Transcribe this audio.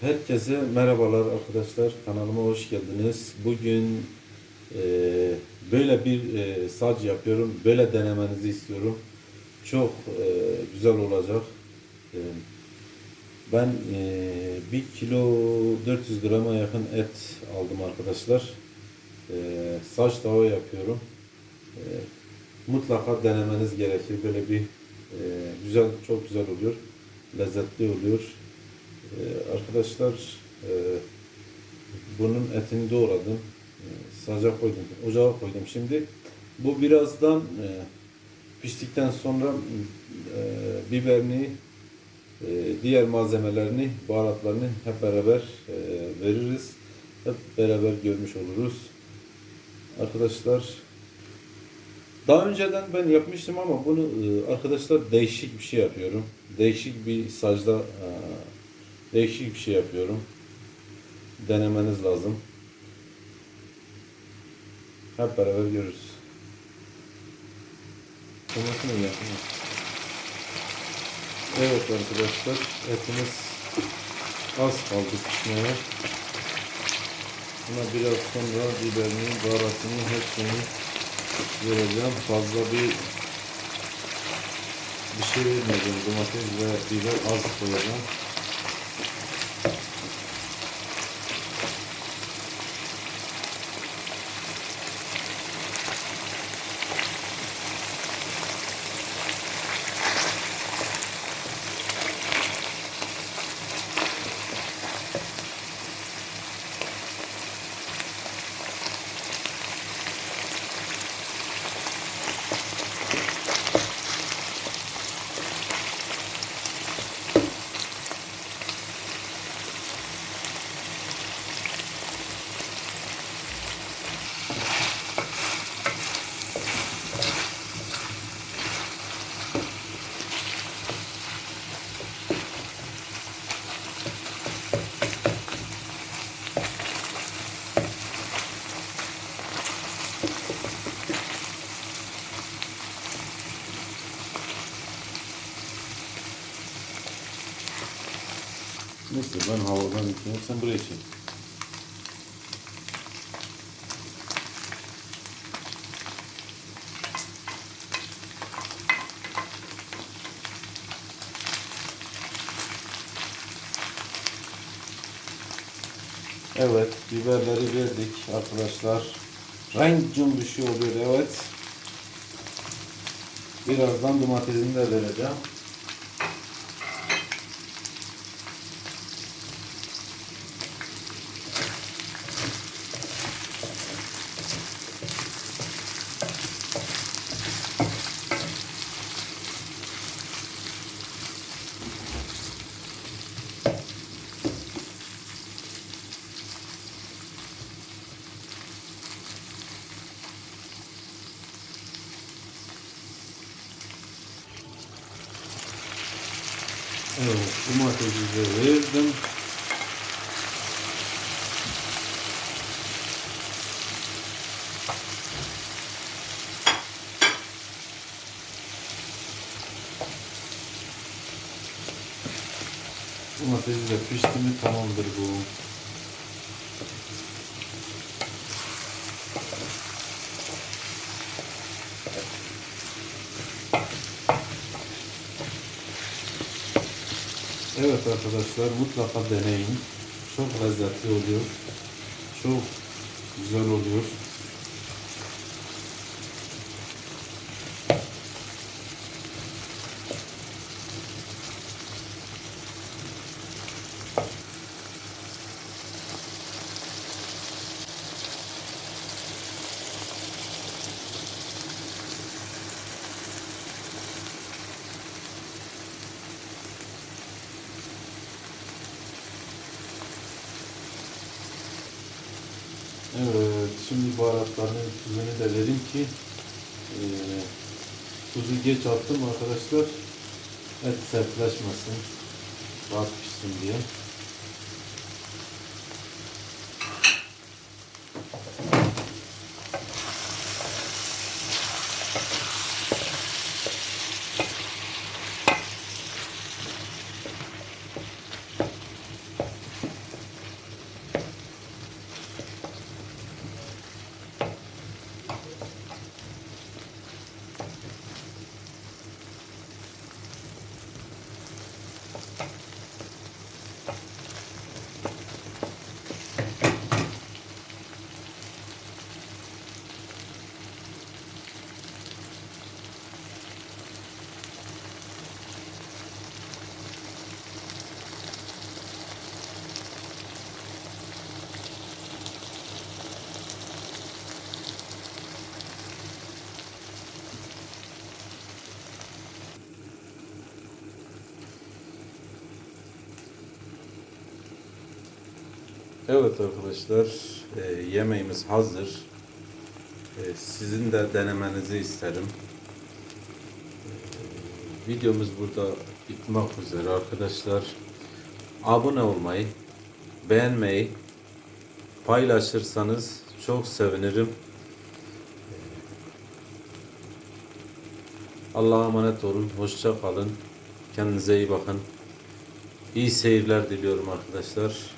Herkese merhabalar arkadaşlar. Kanalıma hoş geldiniz. Bugün e, böyle bir e, sac yapıyorum. Böyle denemenizi istiyorum. Çok e, güzel olacak. E, ben e, 1 kilo 400 grama yakın et aldım arkadaşlar. E, saç tava yapıyorum. E, mutlaka denemeniz gerekir. Böyle bir e, güzel, çok güzel oluyor. Lezzetli oluyor. Ee, arkadaşlar e, bunun etini doğradım. E, koydum. Ocağa koydum. Şimdi bu birazdan e, piştikten sonra e, biberini diğer malzemelerini, baharatlarını hep beraber veririz. Hep beraber görmüş oluruz. Arkadaşlar daha önceden ben yapmıştım ama bunu arkadaşlar değişik bir şey yapıyorum. Değişik bir sacda değişik bir şey yapıyorum. Denemeniz lazım. Hep beraber görürüz. Tomatını yapalım. Evet arkadaşlar etimiz az kaldı pişmeye. Buna biraz sonra biberini, baharatını hepsini vereceğim. Fazla bir bir şey vermeyeceğim. Domates ve biber az koyacağım. Neyse ben havadan yıkıyorum. Sen buraya çek. Evet, biberleri verdik arkadaşlar. Renk cümbüşü oluyor, evet. Birazdan domatesini de vereceğim. Evet, domatesi de verdim. Domatesi de pişti mi tamamdır bu. Evet arkadaşlar mutlaka deneyin. Çok lezzetli oluyor. Çok güzel oluyor. Evet, şimdi baharatlarının tuzunu da vereyim ki e, tuzu geç attım arkadaşlar. Et sertleşmesin, rahat pişsin diye. Evet arkadaşlar, e, yemeğimiz hazır. E, sizin de denemenizi isterim. E, videomuz burada bitmek üzere arkadaşlar. Abone olmayı, beğenmeyi, paylaşırsanız çok sevinirim. Allah'a emanet olun, hoşça kalın. Kendinize iyi bakın. İyi seyirler diliyorum arkadaşlar.